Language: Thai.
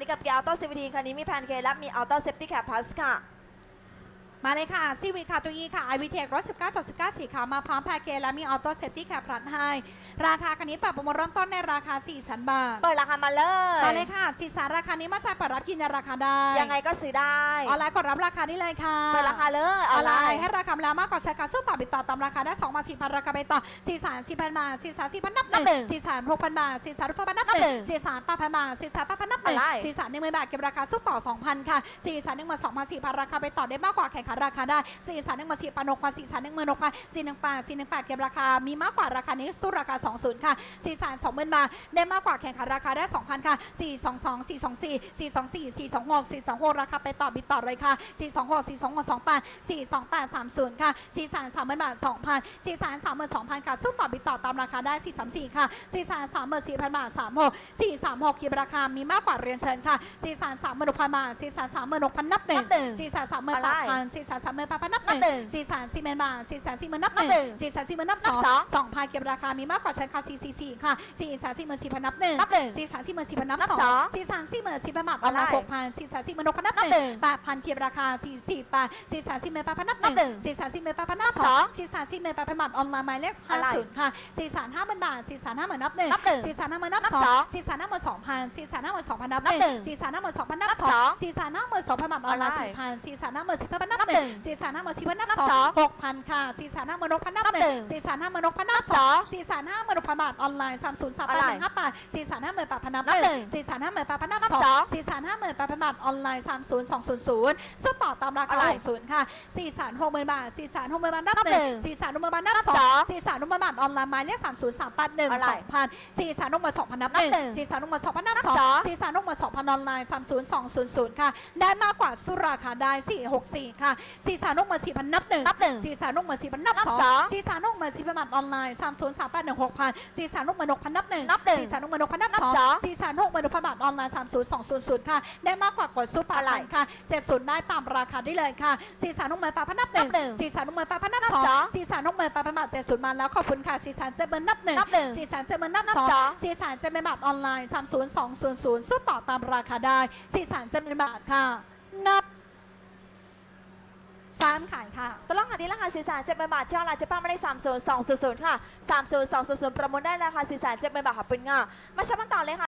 นี้กับเกียร์ออโต้ซีวีทีคันนี้มีแพนเคและมีออโต้เซฟตี้แคปพลัสค่ะ มาเลยค่ะซีวีคาตัวอีค่ะไอวีเทครถ19.19สีขาวมาพร้อมแพ็กเกจและมีออโต้เซฟตี้แคปพลัดให้ ราคาคันนี้ปรับประมูลเริ่มต้นในราคา4 0 0 0 0บาท เปิดราคามาเลยมาเลยค่ะสีสารราคานี้มาจากเปิดรับกินในราคาได้ ยังไงก็ซื้อได้ ออนไลน์กดรับราคาได้เลยค่ะ เปิดราคาเลยออออนนไลไลน์น์ให้ราคาแล้วมากกว่าใช้การสู้ต่อบิดต่อตามราคาได้2มา4,000ราคาไปต่อ4 3 4 0 0 0บาท4 3 4 0 0นับหนึ่ง4 3 6,000บาท4 3 6,000นับหนึ่ง4 3 8,000บาท4 3 8,000นับหนึ่ง4 3 1 0 0 0บาทเก็บราคาสู้ต่อ2,000ค่ะ4 3 1 2 2 4 0 0ราคาไปต่อได้มากกว่าแข่งขันราคาได้4 3 1 4 0 0 6 4 3 1 6 4 1 8 4 1 8เก็บราคา มีมากกว่าราคานี้สู้ราคา20ค่ะ4 3 2 0 0 0บาทได้มากกว่าแข่งขันราคาได้2,000ค่ะ4 2 2 4 2 4 4 2 4 4 2 6 4 2 6ราคาไปต่อบิดต่อเลยค่ะ4 2 6 4 2 6 2 8 4 2 8 3 0ค่ะ4 3 3 0 0 0บาท2,000 4 3 3 2 0 0 0ค่ะสู้ต่อบิดต่อตามราคาได้4 3 4ค่ะ4 3 3 4 0 0 0บาท36 4 3 6คิดราคา มีมากกว่าเรียนเชิญค่ะ4 3 3 6 0 0 0บาท4 3 3 6 0 0 0นับหนึ่งนับหนึ่ง4 3 3 8 0 0 0 4 3 3 8 0 0นับหนึ่งนับหนึ่ง4 3 4 0 0 0บาท4 3 4 0 0 0นับหนับหนึ่นึ่งง4 3 4 0 0 0นับนับสองสอง2พันเก็บราคามีมากกว่าเชิญค่ะ4 4 4ค่ะ4 3 4 4 0 0 0นับหนึ่งนับหนึ่ง4 3 4 4 0 0 0นับนับสสอองง4 3 4 4 0 0 0บาทออนไลน์อะไร6,000 4 3 4 0 0 0นับนับหหนึ่นึ่งงแปดพันเก็บราคา4 4 8 4 3 4 8 0 0นับหนับหนึ่นึ่งงสี่สามสี่เมตรแปดพันนับนับสสอองงสี่สามสี่เมตรแปดพันบาทออนไลน์หมายเลขอะห้าไรศูนย์ค่ะสี่สามห้าหมื่นบาทสี่สามห้าหมื่นนับหนึ่งนับหนึ่งสี่สามห้าหมื่นนับนับสอสองงสี่สามห้าหมื่นสองพันสี่สามห้าหมื่นสองพันนับนับหนึ่งหนึ่งสี่สามห้าหมื่นสองพันนับนับสองสองสี่สามห้าหมื่นสองพันบาทออนไลน์อะไรสี่พันสี่สามห้าหมื่นสี่พันนับนับหหนึ่นึ่งงสี่สามห้าหมื่นสี่พันนับนับสองสองหกพันค่ะสี่สามห้าหมื่นหกพันนับนับหนึ่งหนึ่งสี่สามห้าหมื่นหกพันนับนับสองสองสี่สามห้าหมื่นหกพันบาทออนไลน์สามศูนย์สามแปดหนึ่งห้าแปดสี่สามห้าหมื่นแปดพันนับนับหหนึ่นึ่งงสี่สามห้าหมื่นแปดพันนับนับสองสองสี่สามห้าหมื่นแปดพันบาทออนไลน์สามศูนย์สองศูนย์ศูนย์ซึ่งต่อตามราอะคาไรหกศูนย์ค่ะสี่สามหกหมื่นบาทสี่สามหกหมื่นบาทนับนับหหนึ่นึ่งงสี่สามหกหมื่นบาทนับนับสอสองงสี่สามหกหมื่นบาทออนไลน์หมายเลขสามศูนย์สามแปดหนึ่งอะไรสองพันสี่สามหกหมื่นสองพันนับหนับนึ่งหนึ่งสี่สามหกหมื่นสองพันนับนับสองสองสี่สามหกหมื่นสองพันออนไลน์สามศูนย์สองศูนย์ศูนย์ค่ะได้มากกว่าสุราคาได้สี่หกสี่ค่ะสี่สามหกหมื่นสี่พันนับหนึ่งนับหนึ่งสี่สามหกหมื่นสี่พันนับนับสองสองสี่สามหกหมื่นสี่พันบาทออนไลน์สามศูนย์สามแปดหนึ่งหกพันสี่สามหกหมื่นหกพันนับหนึ่งนับหนึ่งสี่สามหกหมื่นหกพันนับนับสองสองสี่สามหกหมื่นหกพันบาทออนไลน์สามศูนย์สองศูนย์ศูนย์ค่ะได้มากกว่ากดซุปเปออะไรร์พันค่ะเจ็ดศูนย์ได้ตามราคาได้เลยค่ะสี่สามหกหมื่นแปดพันนับหนึ่งนับหนึ่งสี่สามหกหมื่นแปดพันนับนับสองสองสี่สามหกหมื่นแปดพันบาทเจ็ดศูนย์มาแล้วขอบคุณค่ะสี่สามเจ็ดหมื่นนับหนึ่งนับหนึ่งสี่สามเจ็ดหมื่นนับนับสองสอง สี่สามเจ็ดหมื่นบาทออนไลน์สามศูนย์สองศูนย์ศูนย์สู้ต่อตามราคาได้สี่สามเจ็ดหมื่นบาทค่ะนับ สามขายค่ะตลอดค่ะที่ราคาสี่แสนเจ็ดหมื่นบาทเช่าร้าเจ๊ป้าไม่ได้สามศูนย์สองศูนย์ศูนย์ค่ะสามศูนย์สองศูนย์ศูนย์ประมูลได้ราคาสี่แสนเจ็ดหมื่นบาทขอบเป็นง่ามาชมกันต่อเลยค่ะ